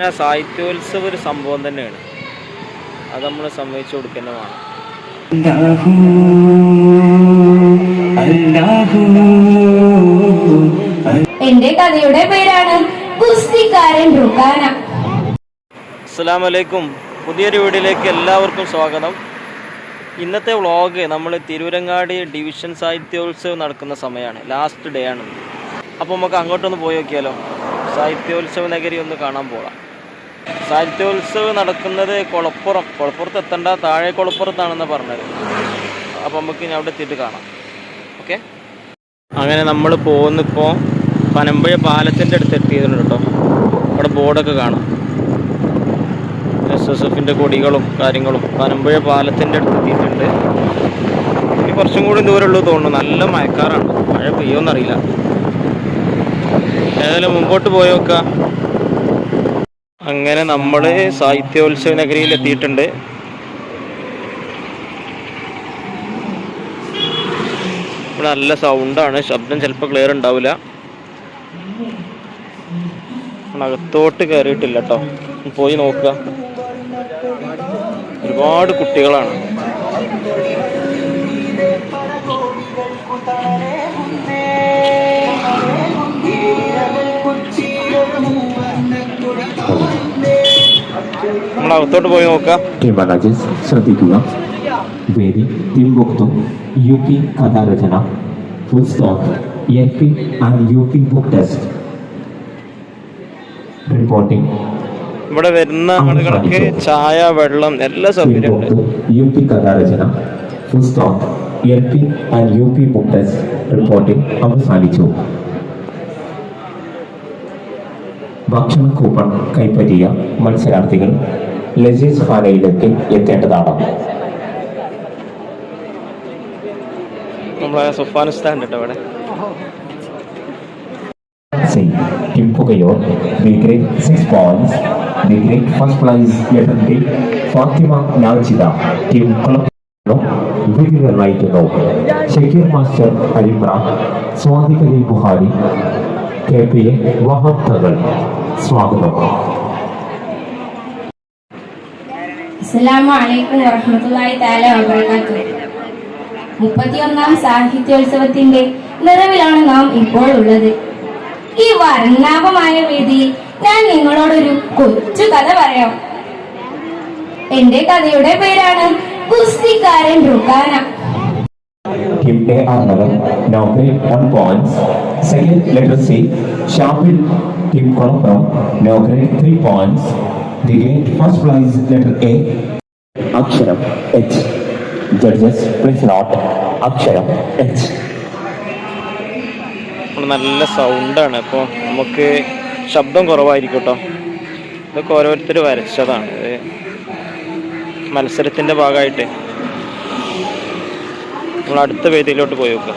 പിന്നെ സാഹിത്യോത്സവം ഒരു സംഭവം തന്നെയാണ്. അത് നമ്മൾ സമ്മതിച്ചു കൊടുക്കുന്നതാണ് എന്റെ കഥയുടെ പേരാണ് കുസ്തിക്കാരൻ റുക്കാന അസ്സാം വലൈക്കും പുതിയൊരു വീഡിയോയിലേക്ക് എല്ലാവർക്കും സ്വാഗതം. ഇന്നത്തെ വ്ളോഗ് നമ്മൾ തിരൂരങ്ങാടി ഡിവിഷൻ സാഹിത്യോത്സവം നടക്കുന്ന സമയമാണ്. ലാസ്റ്റ് ഡേ ആണ്. അപ്പോൾ നമുക്ക് അങ്ങോട്ടൊന്ന് പോയി നോക്കിയാലോ? സാഹിത്യോത്സവ നഗരി ഒന്ന് കാണാൻ പോകാം സാഹിത്യോത്സവം നടക്കുന്നത് കുളപ്പുറം. കുളപ്പുറത്ത് എത്തണ്ട താഴെ കുളപ്പുറത്താണെന്ന് പറഞ്ഞത്. അപ്പോൾ നമുക്ക് ഇനി അവിടെ എത്തിയിട്ട് കാണാം. ഓക്കെ? അങ്ങനെ നമ്മൾ പോകുന്നിപ്പോൾ പനമ്പുഴ പാലത്തിന്റെ അടുത്ത് എത്തിയതുണ്ട് കേട്ടോ. അവിടെ ബോർഡൊക്കെ കാണാം. എസ് എസ് എഫിന്റെ കൊടികളും കാര്യങ്ങളും പനമ്പുഴ പാലത്തിന്റെ അടുത്ത് എത്തിയിട്ടുണ്ട്. ഇനി കുറച്ചും കൂടി ദൂരമുള്ളൂ തോന്നുന്നു. നല്ല മഴക്കാറാണ്. മഴ പെയ്യോന്നറിയില്ല. ഏതായാലും മുമ്പോട്ട് പോയി നോക്കാം അങ്ങനെ നമ്മൾ സാഹിത്യോത്സവ നഗരിയിൽ എത്തിയിട്ടുണ്ട്. ഇവിടെ നല്ല സൗണ്ടാണ് ശബ്ദം ചിലപ്പോൾ ക്ലിയർ ഉണ്ടാവില്ല അകത്തോട്ട് കയറിയിട്ടില്ല കേട്ടോ പോയി നോക്കുക. ഒരുപാട് കുട്ടികളാണ്. നമ്മൾ അകത്തോട്ട് പോയി നോക്കാം. ശ്രദ്ധിക്കുക. വേദി Timbuktu U P കഥാരചന full stop P and U P book test reporting ഇവിടെ വരുന്ന ആളുകൾക്ക് ചായ വെള്ളം എല്ലാ സൗകര്യം ഉണ്ട്. U P കഥാരചന full stop L P and U P book test reporting അവസാനിച്ചു. ഭക്ഷണ കൂപ്പൺ കൈപ്പറ്റിയ മത്സരാർത്ഥികൾ. ലജീസ് ഖാനയിലേക്ക് എത്തേണ്ടതാണ് Pugayor, the great six points, the great first prize Fatima Team Colombo, സ്വാഗതം അസ്സലാമു അലൈക്കും വറഹ്മത്തുള്ളാഹി തആല വബറകാതുഹു മുപ്പത്തിയൊന്നാം സാഹിത്യോത്സവത്തിന്റെ നിറവിലാണ് നാം ഇപ്പോൾ ഉള്ളത് ഈ വർണാഭമായ വേദിയിൽ ഞാൻ നിങ്ങളോടൊരു കൊച്ചു കഥ പറയാം എന്റെ കഥയുടെ പേരാണ് കുസ്തിക്കാരൻ Ruhakana Team A Arnavan, now grade one points. Second letter C, Shapil, Team Colombo, now grade three points. The great first prize letter A, Aksharam H. Judges, please note, Aksharam H. നല്ല സൗണ്ടാണ് അപ്പോൾ നമുക്ക് ശബ്ദം കുറവായിരിക്കും കേട്ടോ ഇതൊക്കെ ഓരോരുത്തർ വരച്ചതാണ്. മത്സരത്തിന്റെ ഭാഗമായിട്ട്. നമ്മൾ അടുത്ത വേദിയിലോട്ട് പോയി നോക്കുക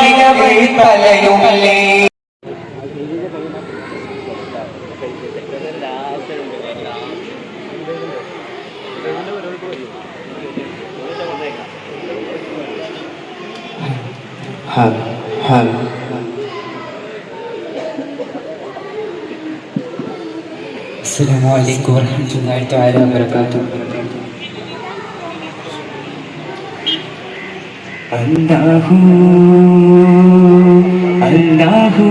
മാലിക വഴിത്തലയുമല്ലേ ഹലോ ഹലോ അസ്സാം വബറകാതുഹു. അല്ലാഹു അല്ലാഹു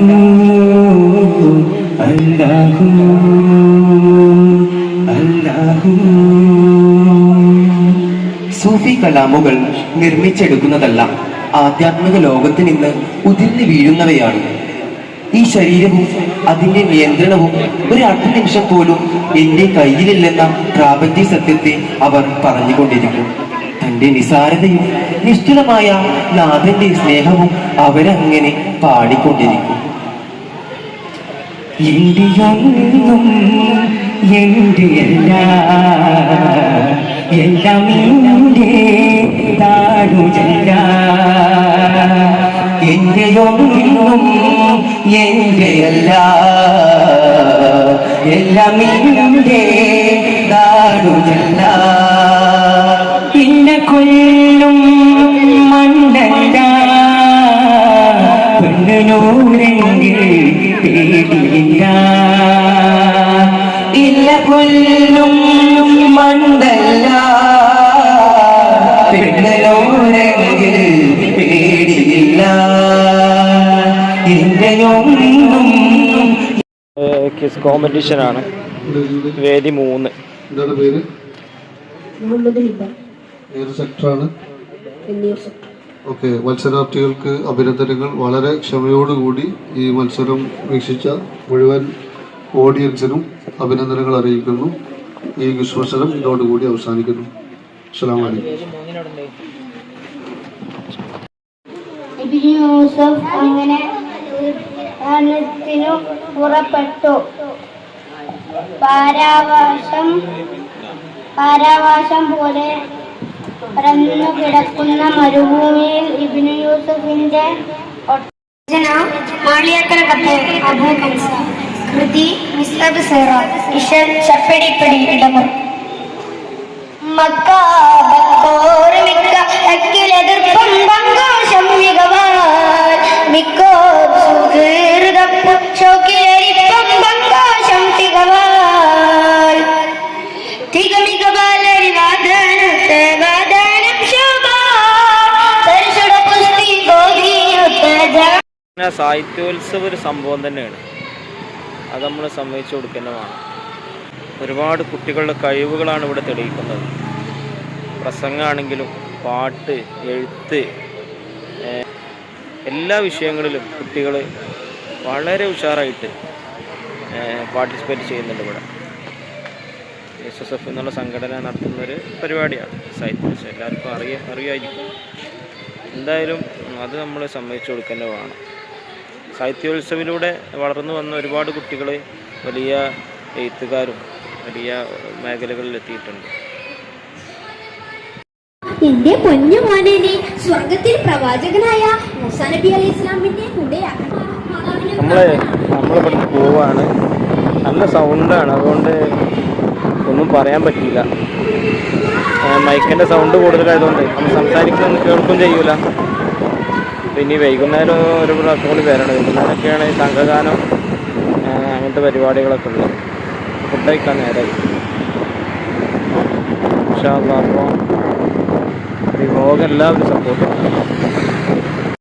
അല്ലാഹു അല്ലാഹു. സൂഫി കലാമുകൾ നിർമ്മിച്ചെടുക്കുന്നതല്ല ആധ്യാത്മിക ലോകത്ത് നിന്ന് ഉതിർന്നു വീഴുന്നവയാണ്. ഈ ശരീരവും അതിന്റെ നിയന്ത്രണവും ഒരു അർദ്ധനിമിഷം പോലും എന്റെ കയ്യിലില്ലെന്ന പ്രാപഞ്ചിക സത്യത്തെ അവർ പറഞ്ഞുകൊണ്ടിരിക്കും. തന്റെ നിസാരതയും നിശ്ചലമായ നാഥന്റെ സ്നേഹവും അവരങ്ങനെ പാടിക്കൊണ്ടിരിക്കും. എല്ലാ എല്ലാം എന്റെ താടുചല്ല കൊല്ലും മണ്ടല്ല പെണ്ണൂരെങ്കിൽ പേടിയില്ല. ഇല്ല കൊല്ലും മണ്ടല്ല പെണ്ണൂരെങ്കിൽ പേടിയില്ല. ഇന്റെയൊന്നും കിസ് കോമ്പറ്റീഷനാണ്. വേദി മൂന്ന്. പേര്? ഏത് സെക്ടറാണ്? ഓക്കെ മത്സരാർത്ഥികൾക്ക് അഭിനന്ദനങ്ങൾ. വളരെ ക്ഷമയോടുകൂടി ഈ മത്സരം വീക്ഷിച്ച മുഴുവൻ ഓഡിയൻസിനും അഭിനന്ദനങ്ങൾ അറിയിക്കുന്നു. ഈ ക്വിസ് മത്സരം ഇതോടുകൂടി അവസാനിക്കുന്നു. അസ്സലാമു അലൈക്കും. ഇബ്നു യൂസഫ് അങ്ങനെ പുറപ്പെട്ടു. പാരാവാസം പാരാവാസം പോലെ പരന്നു കിടക്കുന്ന മരുഭൂമിയിൽ ഇബിനു യൂസഫിന്റെ മാളിയക്കര കത്ത് അബൂ അക്കിലെതിർപ്പം പിന്നെ സാഹിത്യോത്സവം ഒരു സംഭവം തന്നെയാണ്. അത് നമ്മൾ സമ്മതിച്ചു കൊടുക്കുന്നതാണ് ഒരുപാട് കുട്ടികളുടെ കഴിവുകളാണ് ഇവിടെ തെളിയിക്കുന്നത്. പ്രസംഗമാണെങ്കിലും പാട്ട് എഴുത്ത് എല്ലാ വിഷയങ്ങളിലും കുട്ടികൾ വളരെ ഉഷാറായിട്ട് പാർട്ടിസിപ്പേറ്റ് ചെയ്യുന്നുണ്ട് ഇവിടെ. എസ് എസ് എഫ് എന്നുള്ള സംഘടന നടത്തുന്ന ഒരു പരിപാടിയാണ്. സാഹിത്യോത്സവം. എല്ലാവർക്കും അറിയ അറിയായിരിക്കും. എന്തായാലും അത് നമ്മൾ സമ്മതിച്ചു കൊടുക്കുന്നത് വേണം സാഹിത്യോത്സവിലൂടെ വളർന്നു വന്ന ഒരുപാട് കുട്ടികൾ വലിയ എഴുത്തുകാരും വലിയ മേഖലകളിൽ എത്തിയിട്ടുണ്ട്. എന്റെ പൊന്നു മോനെ നീ സ്വർഗത്തിൽ പ്രവാചകനായ മൂസാ നബി അലൈഹി ഇസ്ലാമിന്റെ നമ്മളെ നമ്മളിവിടുന്ന് പോവാണ്. നല്ല സൗണ്ടാണ് അതുകൊണ്ട് ഒന്നും പറയാൻ പറ്റില്ല മൈക്കിന്റെ സൗണ്ട് കൂടുതലായതുകൊണ്ട് നമ്മൾ സംസാരിക്കുന്നൊന്നും കേൾക്കും ചെയ്യൂല. പിന്നെ ഈ വൈകുന്നേരം ഒരു പ്രാവശ്യം കൂടി വരണം. വൈകുന്നേരമൊക്കെയാണ് ഈ സംഘഗാനം അങ്ങനത്തെ പരിപാടികളൊക്കെ ഉള്ളത്. ഫുഡ് കഴിക്കാൻ നേരമായി പക്ഷേ അപ്പോൾ ഈ വ്ളോഗ് എല്ലാവരും സപ്പോർട്ട്